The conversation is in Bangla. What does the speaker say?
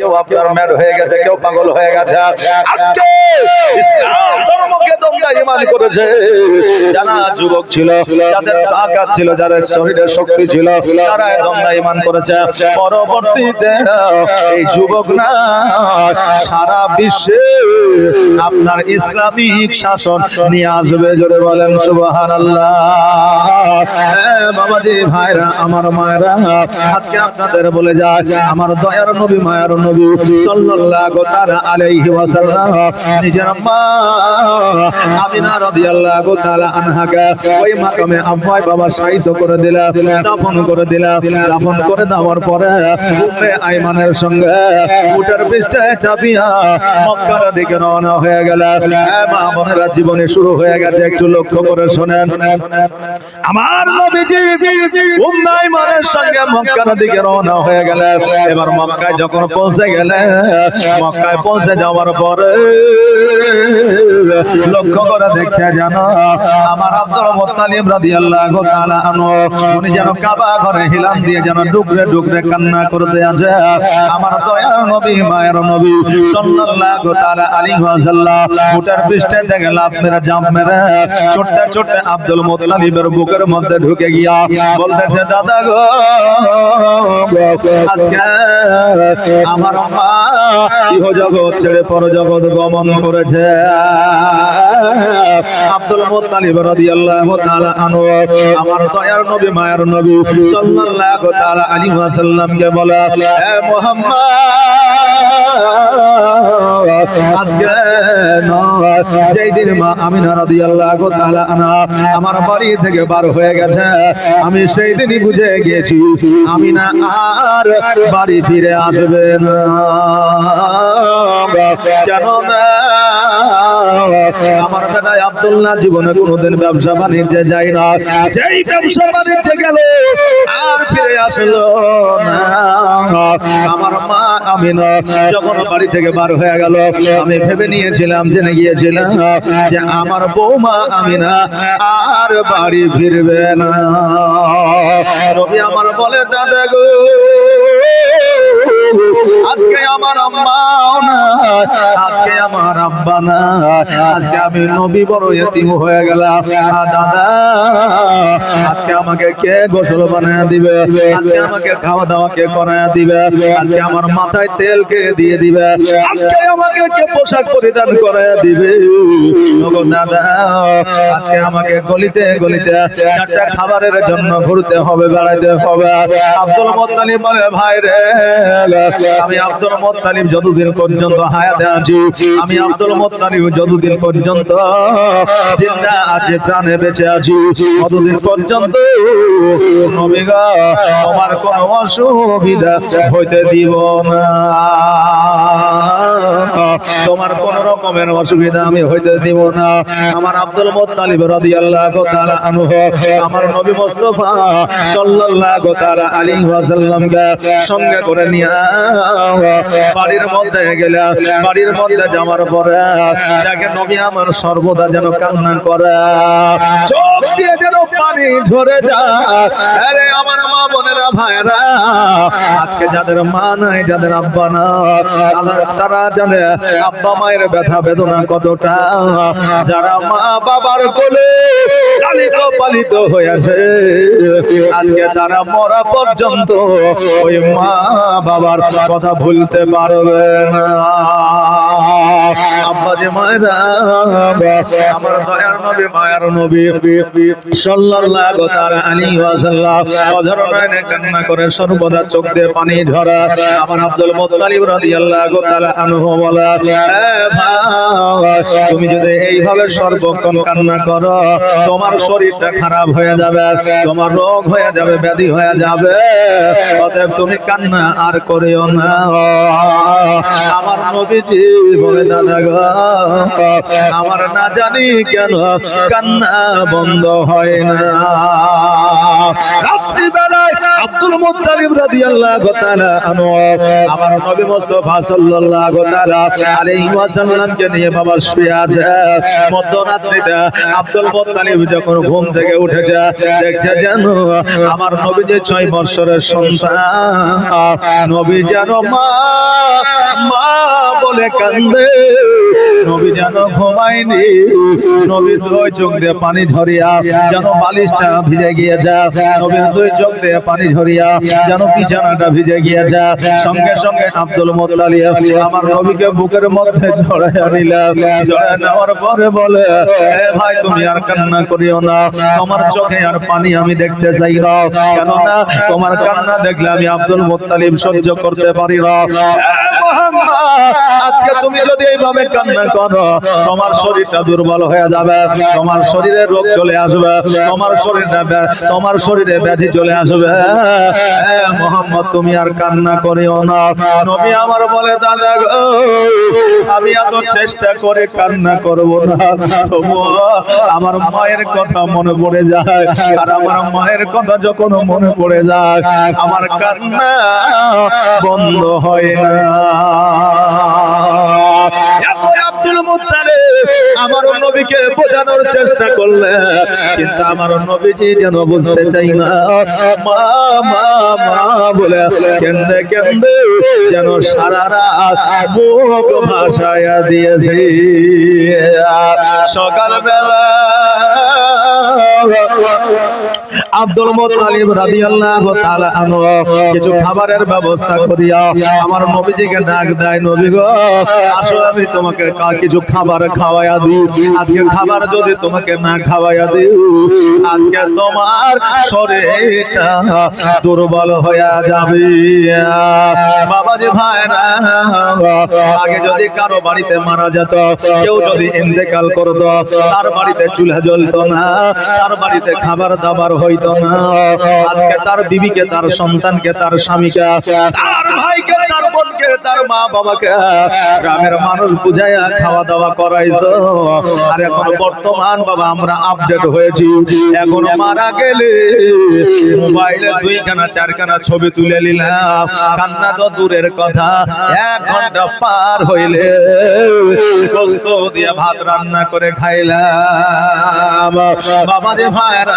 কেউ আপনার ম্যাড হয়ে গেছে, কেউ পাগল হয়ে গেছে। আজকে ইসলাম ধর্মকে তোমরা ইমান করেছে। যারা যুবক ছিল, যাদের তাকাত ছিল, যাদের শরীরে শক্তি ছিল তারা তোমরা ইমান করেছে। পরবর্তীতে এই যুবক না, সারা বিশ্বে আপনার ইসলামিক শাসন নিয়ে আসবে জোরে বলেন, সুবহানাল্লাহ। বাবাজি ভাইরা, আমার মায়েরা, আজকে আপনাদের বলে যায়, আমার দয়ার নবী, মায়ের আইমানের সঙ্গে উটের পৃষ্ঠে চাপিয়া মক্কার দিকে রওনা হয়ে গেল। হ্যাঁ মা বোনেরা, জীবনে শুরু হয়ে গেছে, একটু লক্ষ্য করে শোনেন। আমার আইমানের সঙ্গে মক্কার দিকে রওনা হয়ে গেল এবার মক্কায় যখন পৌঁছে গেলে মক্কায় পৌঁছে যাওয়ার পরে লক্ষ্য করে দেখছে জানো আমার আব্দুল মুত্তালিব রাদিয়াল্লাহু তাআলা আনহু উনি যেন কাবা ঘরে হিলান দিয়ে যেন ডুকরে ডুকরে কান্না করতে আছে আমার দয়ার নবী মায়ের নবী সাল্লাল্লাহু তাআলা আলাইহি ওয়াসাল্লাম উটার পৃষ্ঠে থেকে লাফ মেরে জাম মেরে ছোট্ট ছোট্ট আব্দুল মুত্তালিবের বুকের মধ্যে ঢুকে গিয়া বলতেছে দাদা গো আমার মা ইহ জগৎ ছেড়ে পর জগৎ গমন করেছে। আব্দুল আমার দয়ার নবী, মায়ের নবী সাল্লাল্লাহু তাআলা ওয়াসাল্লামকে বলে হে মুহাম্মদ, আজকে যেই দিন মা আমিনা রাদিয়াল্লাহু তাআলা আমার বাড়ি থেকে বার হয়ে গেছে, আমি সেই দিনই বুঝে গিয়েছি আমিনা আর বাড়ি ফিরে আসবে না। কেন না? আমার বেটায় আব্দুল্লাহ জীবনে কোনোদিন ব্যবসা বাণিজ্যে যায় না। যেই ব্যবসা বাণিজ্যে গেল, আর ফিরে আসলো না। আমার মা আমি না যখন বাড়ি থেকে বার হয়ে গেল, আমি ভেবে নিয়েছিলাম, জেনে গিয়েছিলাম যে আমার বৌমা আমি না আর বাড়ি ফিরবে না। আমার বলে, দাদা গো, আজকে আমার আম্মাও না আজকে আমার আব্বা না আজকে আমি নবী বড় এতিম হয়ে গেলাম। দাদা, আজকে আমাকে কে গোসল বানায় দিবে? আজকে আমাকে খাওয়া দাওয়া কে করায় দিবে? আজকে আমার মাথায় তেল কে দিয়ে দিবে? আজকে আমাকে কে পোশাক পরিধান করায় দিবে? দাদা, আজকে আমাকে গলিতে গলিতে চারটা খাবারের জন্য ঘুরতে হবে বেড়াইতে হবে। আব্দুল মোত্তালিব বলে, ভাই রে, আমি আব্দুল মোত্তালিব যতদিন পর্যন্ত হায়াতে আছি, আমি আব্দুল মোত্তালিব যতদিন পর্যন্ত জিন্দা আছে, প্রাণে বেঁচে আছি, ততদিন পর্যন্ত তোমার কোনো অসুবিধা হইতে দিব না। তোমার কোন রকমের অসুবিধা আমি হইতে দিব না। আমার আব্দুল মোত্তালিব রাদিয়াল্লাহু তাআলা আনহু, আমার নবী মুস্তাফা সাল্লাল্লাহু তাআলা আলাইহি ওয়াসাল্লামকে সঙ্গে করে নিয়ে বাড়ির মধ্যে গেলে, বাড়ির মধ্যে যাওয়ার পরে দেখে নবী আমার সর্বদা যেন কান্না করে। চোখ দিয়ে যেন পানি ঝরে যায়। আরে আমার মা বোনেরা ভাইরা আজকে যাদের মা নাই, যাদের আব্বা না তারা জানে আব্বা মায়ের ব্যথা বেদনা কতটা? যারা মা বাবার কোলে লালিত পালিত হয়েছে, আজকে তারা মরা পর্যন্ত ওই মা বাবার কথা ভুলতে পারবে না। আব্বা যে মায়েরা, আমার দয়ার নবী, মায়ের নবী কান্না করে সর্বদা চোখ দিয়ে পানি ঝরা। আমার আব্দুল মুত্তালিব রাদিয়াল্লাহু তাআলা আনহু বলা তুমি যদি এইভাবে সর্বক্ষণ কান্না করো তোমার শরীরটা খারাপ হয়ে যাবে তোমার রোগ হয়ে যাবে ব্যাধি হয়ে যাবে অতএব তুমি কান্না আর করিও না আমার নবীজি বলে দাদা গো আমার না জানি কেন কান্না বন্ধ হয় না রাত্রিবেলায় আব্দুল মুত্তালিব রাদিয়াল্লাহু তাআলা আনহু, আমার নবী মুস্তাফা সাল্লাল্লাহু তাআলা আলাইহি ওয়াসাল্লামকে নিয়ে বাবা শুয়ে আছে। মধ্যরাত্রিতে আব্দুল মুত্তালিব যখন ঘুম থেকে উঠেছে, দেখছে জানো আমার নবী যে ছয় বছরের সন্তান। নবী যেন মা মা বলে কান্দে। নবী যেন ঘুমায়নি। নবী দুই চোখ দিয়ে পানি ঝরিয়া যেন বালিশটা ভিজে গিয়েছে। নবীর দুই চোখ দিয়ে পানি ঝরিয়া যেন বিছানাটা ভিজে গিয়েছে। সঙ্গে সঙ্গে আব্দুল মোত্তালিব আমার নবীকে বুকের মধ্যে জড়াইয়া নিলাম জড়াইয়া নেওয়ার পরে বলে ভাই, তুমি আর কান্না করিও না। তোমার চোখে আর পানি আমি দেখতে চাই না। কেননা তোমার কান্না দেখলে আমি আব্দুল মোত্তালিব সহ্য করতে পারি না। আজকে তুমি যদি এইভাবে কান্না করো, তোমার শরীরটা দুর্বল হয়ে যাবে, তোমার শরীরে রোগ চলে আসবে, তোমার শরীরটা তোমার শরীরে ব্যাধি চলে আসবে। মোহাম্মদ, তুমি আর কান্না করিও না। নবী আমার বলে, দাদা গো এত চেষ্টা করে কান্না করব না। তবুও আমার মায়ের কথা মনে পড়ে যায়। আর আমার মায়ের কথা যখন মনে পড়ে যায়, আমার কান্না বন্ধ হয় না। আমার নবীকে বোঝানোর চেষ্টা করলে, কিন্তু আমার নবীজি যেন বুঝতে চাই না, মা মা বলে কেন্দে কেন্দে যেন সারা রাত মুখ ভাসায়া দিয়েছি। সকালবেলা আব্দুল মুত্তালিব রাদিয়াল্লাহু তাআলা আনহু, কিছু খাবারের ব্যবস্থা করিয়া আমার নবীজিকে ডাক দেয়, নবী গো, আসো আমি তোমাকে কিছু খাবার খাওয়ায়া দিই। আজকে খাবার যদি তোমাকে না খাওয়ায়া দিই, আজকে তোমার শরীরটা দুর্বল হয়ে যাবে। বাবাজি ভাইরা, আগে যদি কারও বাড়িতে মারা যেত, কেউ যদি ইন্তেকাল করত, তার বাড়িতে চুলা জ্বলতো না। তার বাড়িতে খাবার দাবার হইতো না। আজকে তার বিবিকে, তার সন্তানকে, তার স্বামীকে, তার ভাইকে, তার বোনকে, তার মা বাবাকে গ্রামের মানুষ বুঝাইয়া খাওয়া দাওয়া করাইতো। আর এখন বর্তমান বাবা, আমরা আপডেট হয়েছি। এখন মারা গেলে মোবাইলে দুইখানা, চারখানা ছবি তুলে নিলাম। কান্না তো দূরের কথা, এক ঘণ্টা পার হইলে গোস্ত দিয়ে ভাত রান্না করে খাইলাম। বাবা যে ভাইরা